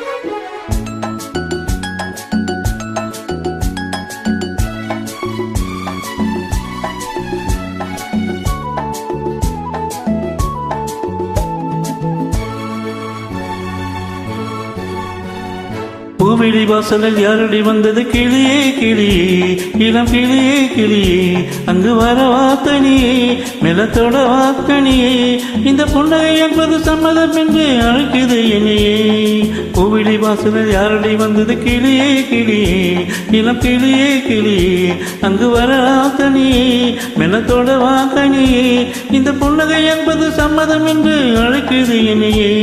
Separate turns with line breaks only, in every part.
Thank you. பூவிழி வாசலில் யாரடி வந்தது? கிளியே கிளியே. இளம் கிளியே கிளியே. அங்கு வர வாத்தனியே மெலத்தோட வாத்தனியே இந்த புன்னகை என்பது சம்மதம் என்று அழைக்குது என்னையே. பூவிழி வாசலில் யாரடி வந்தது? கிளியே கிளியே. இளம் கிளியே கிளியே. அங்கு வர வாத்தனியே மெலத்தோட வாத்தனியே இந்த புன்னகை என்பது சம்மதம் என்று அழைக்குது என்னையே.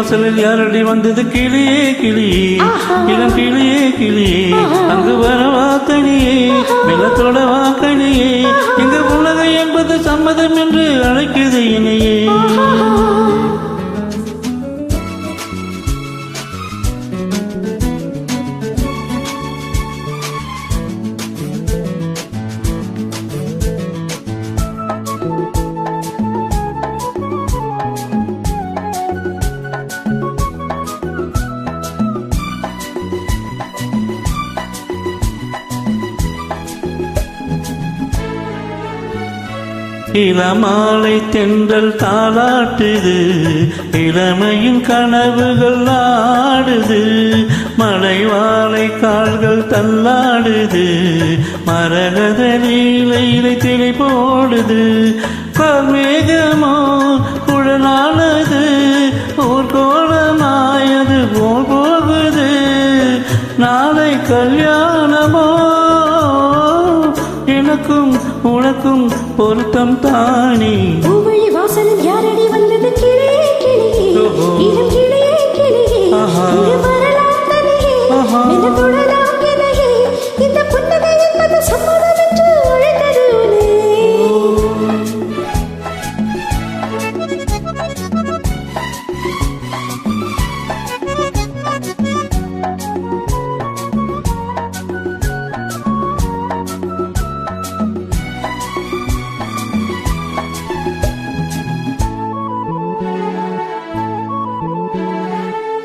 வாசலில் யாரடி வந்தது கிளியே கிளியே. இளம் கிளியே கிளியே. அங்கு வர வாக்கனியே மெல்லத்தோட வாக்கனியே இங்க உலகை என்பது சம்மதம் என்று அழைக்குது இணையே இளமாலை தென்றல் தாளாட்டுது. இளமையின் கனவுகள் ஆடுது. மலைவாழை கால்கள் தள்ளாடுது. மரகத நீலையிலை திரை போடுது. மேகமோ குழலானது. ஊர்கோலமாயது போல் போகுது. நாளை கல்யாணமோ. எனக்கும் உனக்கும் பொருத்தம் தானே.
பூவழி வாசலில் யாரடி வந்தது? கிளியே கிளியே. இளம் கிளியே கிளியே.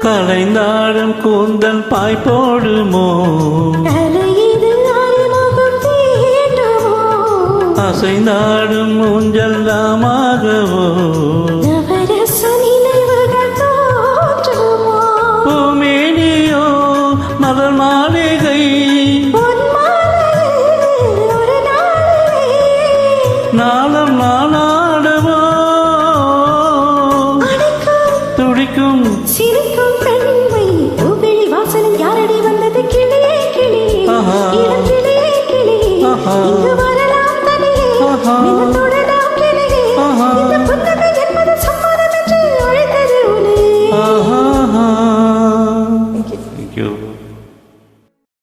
கலைந்தாழம் கூந்தல் பாய்போடுமோ அசைந்தாடும்
மூஞ்சல்லாமாகவோ பூமேனியோ மலர்
மாளிகை? நாளம் நாளா